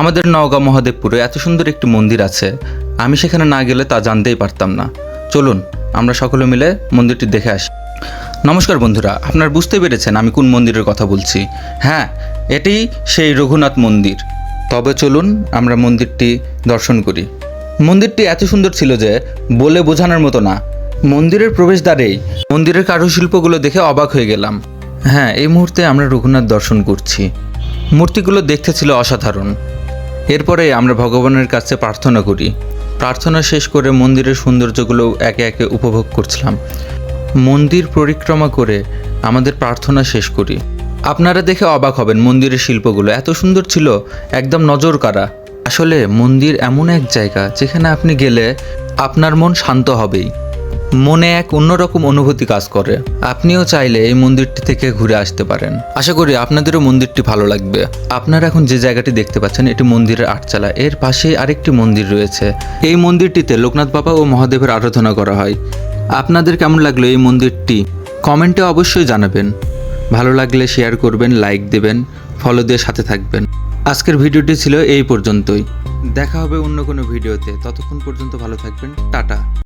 আমাদের নওগাঁ মহাদেবপুরে এত সুন্দর একটি মন্দির আছে। আমি সেখানে না গেলে তা জানতেই পারতাম না। চলুন, আমরা সকলে মিলে মন্দিরটি দেখে আসি। নমস্কার বন্ধুরা, আপনারা বুঝতে পেরেছেন আমি কোন মন্দিরের কথা বলছি। হ্যাঁ এটি সেই রঘুনাথ মন্দির। তবে চলুন, আমরা মন্দিরটি দর্শন করি। মন্দিরটি এত সুন্দর ছিল যে বলে বোঝানোর মতো না। মন্দিরের প্রবেশদ্বারেই মন্দিরের কারুশিল্পগুলো দেখে অবাক হয়ে গেলাম। হ্যাঁ এই মুহূর্তে আমরা রঘুনাথ দর্শন করছি। মূর্তিগুলো দেখতে ছিল অসাধারণ। এরপরে আমরা ভগবানের কাছে প্রার্থনা করি। প্রার্থনা শেষ করে মন্দিরের সৌন্দর্যগুলো একে একে উপভোগ করছিলাম। মন্দির পরিক্রমা করে আমাদের প্রার্থনা শেষ করি। আপনারা দেখে অবাক হবেন মন্দিরের শিল্পগুলো এত সুন্দর ছিল, একদম নজর কাড়া আসলে মন্দির এমন এক জায়গা যেখানে আপনি গেলে আপনার মন শান্ত হবেই। মনে এক অন্যরকম অনুভূতি কাজ করে। আপনিও চাইলে এই মন্দিরটি থেকে ঘুরে আসতে পারেন। আশা করি আপনাদেরও মন্দিরটি ভালো লাগবে। আপনারা এখন যে জায়গাটি দেখতে পাচ্ছেন, এটি মন্দিরের আটচালা। এর পাশেই আরেকটি মন্দির রয়েছে। এই মন্দিরটিতে লোকনাথ বাবা ও মহাদেবের আরাধনা করা হয়। আপনাদের কেমন লাগল এই মন্দিরটি? কমেন্টে অবশ্যই জানাবেন। ভালো লাগলে শেয়ার করবেন, লাইক দেবেন, ফলো দিয়ে সাথে থাকবেন। আজকের ভিডিওটি ছিল এই পর্যন্তই। দেখা হবে অন্য কোনো ভিডিওতে। ততক্ষণ পর্যন্ত ভালো থাকবেন। টাটা।